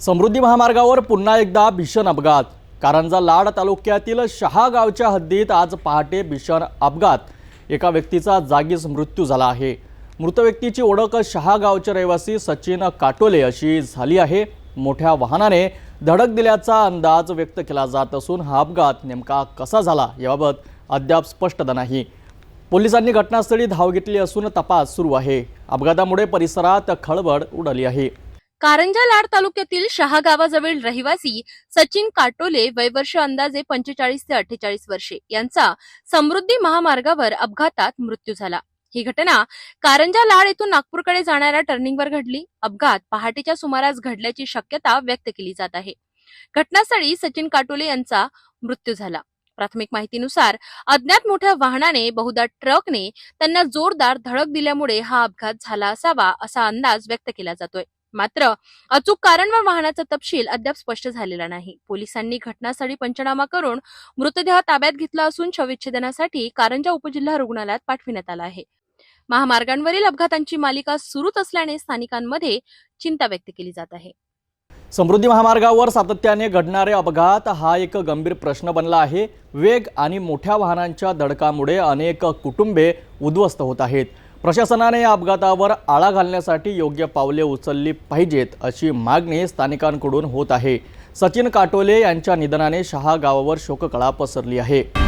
समृद्धी महामार्गावर पुन्हा एकदा भीषण अपघात. कारंजा लाड तालुक्यातील शहा गावच्या हद्दीत आज पहाटे भीषण अपघात. एका व्यक्तीचा जागीच मृत्यू झाला आहे. मृत व्यक्तीची ओळख शहा गावचे रहिवासी सचिन काटोले अशी झाली आहे. मोठ्या वाहनाने धडक दिल्याचा अंदाज व्यक्त केला जात असून हा अपघात नेमका कसा झाला याबाबत अद्याप स्पष्टता नाही. पोलिसांनी घटनास्थळी धाव घेतली असून तपास सुरू आहे. अपघातामुळे परिसरात खळबळ उडाली आहे. कारंजा लाड तालुक्यातील शहा गावाजवळील रहिवासी सचिन काटोले वयवर्ष अंदाजे पंचेचाळीस ते अठ्ठेचाळीस वर्षे यांचा समृद्धी महामार्गावर अपघातात मृत्यू झाला. ही घटना कारंजा लाड येथून नागपूरकडे जाणाऱ्या टर्निंगवर घडली. अपघात पहाटेच्या सुमारास घडल्याची शक्यता व्यक्त केली जात आहे. घटनास्थळी सचिन काटोले यांचा मृत्यू झाला. प्राथमिक माहितीनुसार अज्ञात मोठ्या वाहनाने बहुधा ट्रकने त्यांना जोरदार धडक दिल्यामुळे हा अपघात झाला असावा असा अंदाज व्यक्त केला जातोय. मात्र अचूक कारण व वाहनाचा तपशील अद्याप स्पष्ट झालेला नाही. पोलिसांनी घटनास्थळी पंचनामा करून मृतदेह ताब्यात घेतला असून शवविच्छेदनासाठी कारंजा उपजिल्हा रुग्णालयात पाठविण्यात आला आहे. महामार्गांवरील अपघातांची मालिका सुरूच असल्याने स्थानिकांमध्ये चिंता व्यक्त केली जात आहे. समृद्धी महामार्गावर सातत्याने घडणारे अपघात हा एक गंभीर प्रश्न बनला आहे. वेग आणि मोठ्या वाहनांच्या धडकामुळे अनेक कुटुंबे उद्ध्वस्त होत आहेत. प्रशासनाने या अपघातावर आळा घालण्यासाठी योग्य पावले उचलली पाहिजेत अशी मागणी स्थानिकांकडून होत आहे. सचिन काटोले यांच्या निधनाने शहा गावावर शोककळा पसरली आहे.